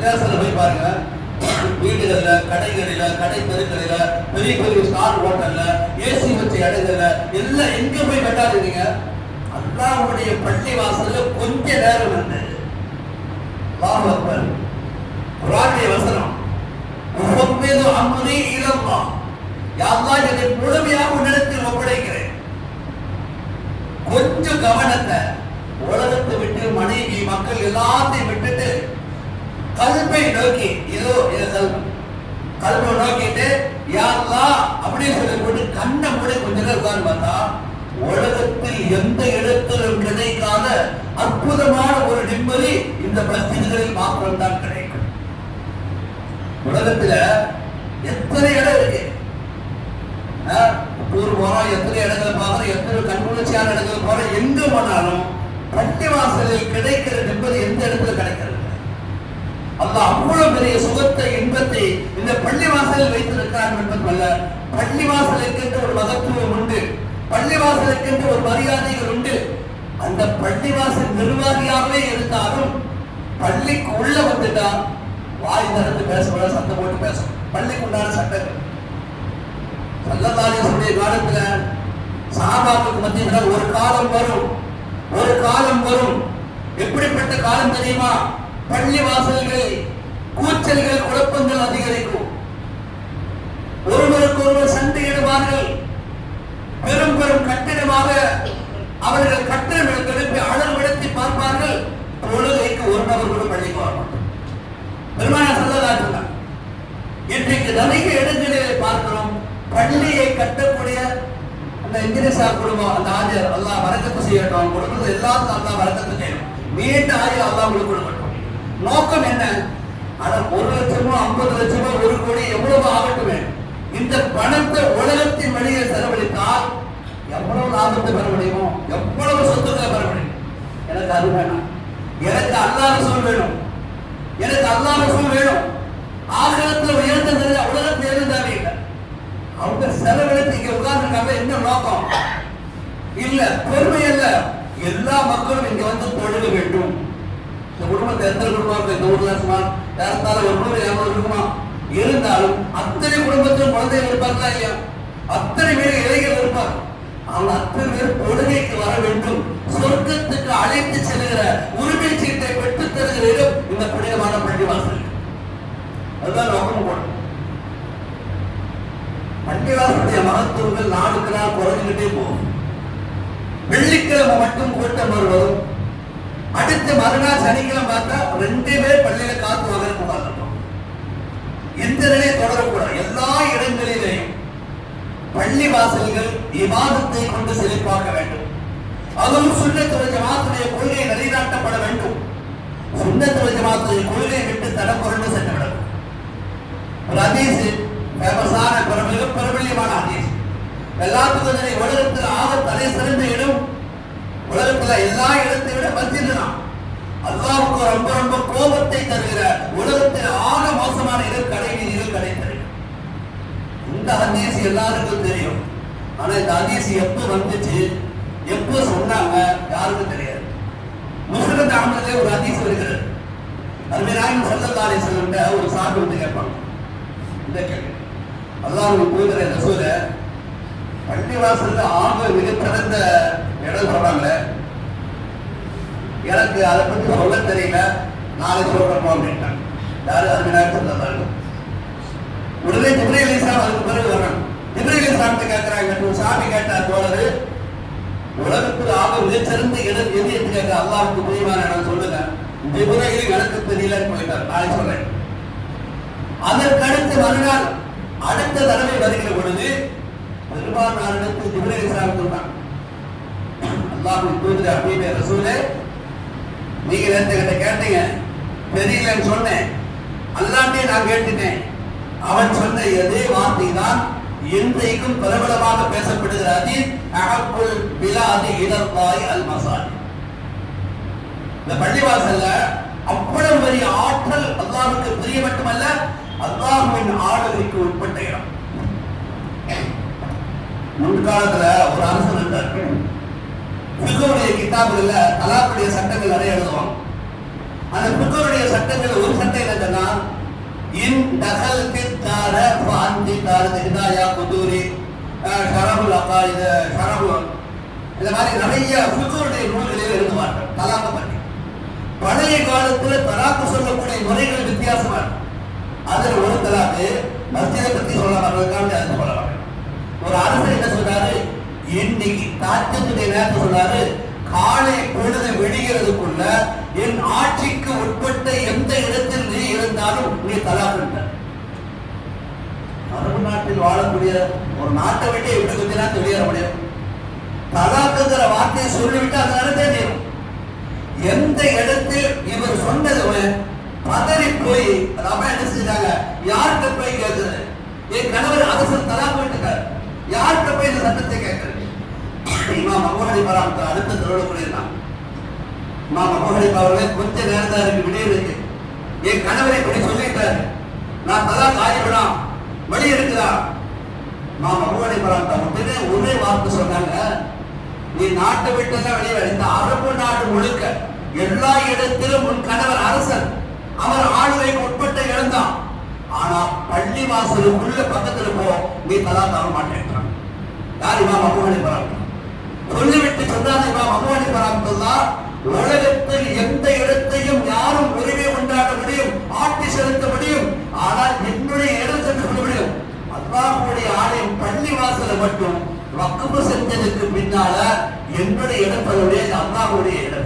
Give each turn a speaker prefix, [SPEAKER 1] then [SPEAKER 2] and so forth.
[SPEAKER 1] பள்ளிவாசல போய் பாருங்க. வீடுகளில் கடைகளில கடை தெருக்களில் பெரிய பெரிய ஸ்டார் ஹோட்டல்ல ஏசி வச்ச இடங்கள்ல எல்லாம் எங்க போய் கட்டாதீங்க அல்லாவுடைய பள்ளி வாசல்ல கொஞ்ச நேரம் வந்து. அல்லாஹ் வசனம். உஃபவ்விது அம்ரி இலல்லாஹ். யா அல்லாஹ் முழுமையாக உன்னிடத்தில் ஒப்படைக்கிறேன். கொஞ்சம் கவனத்தை உலகத்தை விட்டு மனைவி மக்கள் எல்லாத்தையும் விட்டுட்டு கல்பை நோக்கி ஏதோ இது கல்பை. நோக்கிட்டு யாருலாம் அப்படின்னு சொல்லி போட்டு கண்ணை மூடி கொஞ்ச நேரம் உட்கார்ந்து பார்த்தா உலகத்தில் எந்த இடத்திலும் கிடைக்காத அற்புதமான ஒரு நிம்மதி இந்த மஸ்ஜிதுகளில் மாத்திரம் தான் கிடைக்கும். உலகத்துல எத்தனை இடம் இருக்கு? டூர் போறோம் எத்தனை இடங்களை பார்க்கறோம் எத்தனை கண்குளிர்ச்சியான இடங்கள் போறோம் எங்க போனாலும் பள்ளிவாசலில் கிடைக்கிற நிம்மதி எந்த இடத்துல கிடைக்கிறது? அல்லாஹ் அவ்வளவு பெரிய சுகத்தை இன்பத்தை இந்த பள்ளிவாசலில் வைத்திருக்கிறான் பள்ளிவாசல் இருக்கின்ற ஒரு மகத்துவம் உண்டு. பள்ளிவாசல் இருக்கின்ற ஒரு மரியாதைகள் உண்டு. அந்த பள்ளிவாசல் நிர்வாகியாகவே இருந்தாலும் பள்ளிக்கு உள்ள வந்துட்டா வாய் திறந்து பேசக்கூடாது சத்தம் போட்டு பேசும் பள்ளிக்கு உண்டான சட்டங்கள் சல்லல்லாஹுடைய காலத்துல சஹாபாக்களுக்கு மத்தியில் ஒரு காலம் வரும். ஒரு காலம் வரும். எப்படிப்பட்ட காலம் தெரியுமா? பள்ளி வாசல்கள் கூச்சல்கள் குழப்பங்கள் அதிகரிக்கும். ஒருவருக்கு ஒருவர் சண்டையிடுவார்கள் பெரும் பெரும் கட்டிடமாக அவர்கள் கட்டிடம் எழுப்பி அளவுபடுத்தி பார்ப்பார்கள். தொழுகைக்கு ஒரு நபர் கூட பள்ளிக்கு வர மாட்டார். பெருமான சொல்லலாம் இன்றைக்கு நிறைய இடங்களிலே பார்க்கிறோம். பள்ளியை கட்டக்கூடிய அந்த இந்திரசா குடும்பம் அந்த ஆஜர் அல்லாஹ் வரக்கத்து செய்யட்டும். அவங்க குடும்பத்தை எல்லாத்துக்கும் அல்லாஹ் வரக்கத்து செய்யணும். நீண்ட ஆயுள் அல்லாஹ் உங்களுக்கு கொடுக்கணும் நோக்கம் என்ன? ஆனா ஒரு லட்சமோ ஐம்பது லட்சமோ ஒரு கோடி எவ்வளவு ஆகட்டுமே. இந்த பணத்தை உலகத்தின் வழியை செலவழித்தால் எவ்வளவு லாபத்தை பெற முடியுமோ எவ்வளவு சொத்துக்களை பெற முடியும்? எனக்கு அது வேணும். எனக்கு அல்லாத சொல் வேணும். எனக்கு அல்லாத ரசூல் வேணும். ஆகலத்தில் உயர்ந்தது உலகத்தில் எதுவும் இல்லை அவங்க செலவழித்து இங்க உட்கார்ந்துருக்காங்க என்ன நோக்கம்? இல்ல பெருமை அல்ல எல்லா மக்களும் இங்க வந்து தொழுக வேண்டும். இந்த குடும்பத்தை எத்தனை குடும்பம் இருக்கு? இந்த ஊர்ல சுமார் ஏறத்தாழ ஒரு நூறு இரநூறு இருக்குமா இருந்தாலும் அத்தனை குடும்பத்திலும் குழந்தைகள் இருப்பார்களா இல்லையா? அத்தனை பேர் இளைஞர்கள் இருப்பார் அவங்க அத்தனை பேர் தொழுகைக்கு வர வேண்டும். சொர்க்கத்துக்கு அழைத்து செல்கிற உரிமை சீட்டை பெற்றுத் தருகிற இடம் இந்த புனிதமான பள்ளிவாசல். அதுதான் நோக்கம் போடும் பள்ளிவாசலுடைய மகத்துவங்கள் நாளுக்கு நாள் குறைஞ்சுக்கிட்டே போகும். வெள்ளிக்கிழமை மட்டும் கூட்டம் வருவது அடுத்து மறுநாள் சனிக்கிழமை பார்த்தா ரெண்டு பேர் பள்ளியில காத்து வாங்க உட்கார்ந்துட்டோம் எந்த நிலையை தொடரக்கூடாது. எல்லா இடங்களிலேயும் பள்ளி வாசல்கள் இவாதத்தை கொண்டு செழிப்பாக்க வேண்டும். அதுவும் சுண்ணத்துறை ஜமாத்துடைய கொள்கை நிலைநாட்டப்பட வேண்டும். சுண்ணத்துறை ஜமாத்துடைய கொள்கை விட்டு தடம் புரண்டு சென்றுவிடும் ஒரு ஹதீஸ் ஃபேமஸான ஒரு மிக பிரபல்யமான ஹதீஸ் எல்லாத்துக்கும் உலகத்தில் ஆக தலை சிறந்த இடம் உலகத்துல எல்லா இடத்தை விட மஸ்ஜித் தான். அல்லாவுக்கு ரொம்ப ரொம்ப கோபத்தை தருகிற உலகத்தில் ஆக மோசமான இடம் கடை வீதிகள் கடை இந்த ஹதீஸ் எல்லாருக்கும் தெரியும். ஆனா இந்த ஹதீஸ் எப்ப வந்துச்சு எப்ப சொன்னாங்க யாருக்கும் தெரியாது. முஸ்லிம் அகமதுல ஒரு ஹதீஸ் வருகிறது. அருமையாயும் சொல்லத்தாலே சொல்லிட்ட ஒரு சாட்டு வந்து கேட்பாங்க. இந்த கேள்வி. அல்லாஹ் தூதர ரசூல பள்ளிவாசல்ல ஆக மிகச்சிறந்த இடம் சொல்றாங்களே எனக்கு அதை பத்தி சொல்ல தெரியல. நாளைக்கு சொல்றோம் அப்படின்ட்டாங்க. யாரு? அருமையாக சொல்லத்தாங்க உடனே ஜிப்ரீல் இஸ்லாம் அதுக்கு பிறகு வரணும் ஜிப்ரீல் இஸ்லாம்கிட்ட கேட்கிறாங்க சாமி கேட்டார் தோழரு உலகத்தில் ஆக மிகச்சிறந்த இடம் எது என்று கேட்க அல்லாவுக்கு புரியுமான இடம் சொல்லுங்க. ஜிப்ரீல் எனக்கு தெரியலன்னு போயிட்டார். நாளை சொல்றேன். அதற்கடுத்து மறுநாள் அடுத்த தடவை வருகிற பொழுது பெருமானாரிடத்து ஜிப்ரீல் இஸ்லாம் சொன்னான். அல்லாஹ்வின் தூதர் அப்படியே ரசூலே நீங்க நேரத்தை கிட்ட கேட்டீங்க. தெரியலன்னு சொன்னேன். அல்லாட்டே நான் கேட்டுட்டேன். அவன் சொன்ன எதே வார்த்தை தான் இன்றைக்கும் பிரபலமாக பேசப்படுகிற அதீத் அகப்புல் பிலாதி இடர்வாய் அல் மசாலி இந்த பள்ளிவாசல்ல அவ்வளவு பெரிய ஆற்றல் அல்லாஹுக்கு பிரிய மட்டுமல்ல அல்லாஹுவின் ஆளுகைக்கு உட்பட்ட இடம். முன்காலத்துல ஒரு அரசன் இருந்தார். பிகுடைய கிட்டாபுல தலாக்குடைய சட்டங்கள் நிறைய எழுதுவாங்க. அந்த பிகுடைய சட்டங்கள் ஒரு சட்டம் கருத்து என்னன்னா இன் தகல் தித்தார வாந்தி தார ஹிதாயா குதூரி ஷரபுல் அக்கா இது ஷரபு இந்த மாதிரி நிறைய புத்தருடைய நூல்களில் எழுதுவார்கள் தலாக்க பற்றி பழைய காலத்தில் தலாக்கு சொல்லக்கூடிய முறைகள் வித்தியாசமா இருக்கும் ஒரு தலாக்கு மஸ்ஜிதை பற்றி சொல்ல வர்றதுக்காக அது சொல்லலாம். ஒரு அரசர் என்ன சொல்றாரு? இன்னைக்கு தாக்கத்துடைய நேரத்தை சொல்றாரு? காலை பொழுது விடுகிறதுக்குள்ள என் ஆட்சிக்கு உட்பட்ட எந்த இடத்தில் நீ இருந்தாலும் நீ தலாக்கு அரபு நாட்டில் வாழக்கூடிய ஒரு நாட்டை விட்டு எப்படி கொஞ்ச நேரம் வெளியேற முடியும். தலாக்குங்கிற வார்த்தையை சொல்லிவிட்டு அந்த நடந்தே தீரும். எந்த இடத்தில் இவர் சொன்னது பதறி போய் அம்மா என்ன செஞ்சாங்க? யார்கிட்ட போய் கேட்டது? என் கணவர் அரசர் தலாக்கு விட்டுக்காரு யார்கிட்ட போய் இந்த சட்டத்தை கேட்கறது? இமாம் அபுஹனி பராமத்து அடுத்த திருவிழா இருந்தான். இமாம் அபுஹனி அவர்களே கொஞ்ச நேரம் தான் இருக்கு விடிய இருக்கு என் கணவரை இப்படி சொல்லிட்டாரு. நான் தலாக் ஆகிவிடாம் வழி இருக்குதா இமாம் அபுஹனி பராமத்து உடனே ஒரே வார்த்தை சொன்னாங்க. நீ நாட்டை விட்டதான் வெளியே இந்த அரபு நாடு முழுக்க எல்லா இடத்திலும் உன் கணவர் அரசன். அவர் ஆளுகைக்கு உட்பட்ட இழந்தான் ஆனா பள்ளி வாசலுக்குள்ள பக்கத்துல போ நீ தலா தர மாட்டேன் யார் இமாம் அபு பராமத்து சொல்லிவிட்டு சொன்னார் இமாம் அபுஹனி பராமத்துல்லா உலகத்தில் எந்த இடத்தையும் யாரும் உரிமை கொண்டாட முடியும் ஆட்சி செலுத்த முடியும் ஆனால் என்னுடைய இடம் சென்று கொள்ள முடியும் அல்லாஹுடைய ஆலயம் பள்ளி வாசல மட்டும் வக்குப்பு செஞ்சதுக்கு பின்னால என்னுடைய இடம் அதனுடைய அல்லாஹுடைய இடம்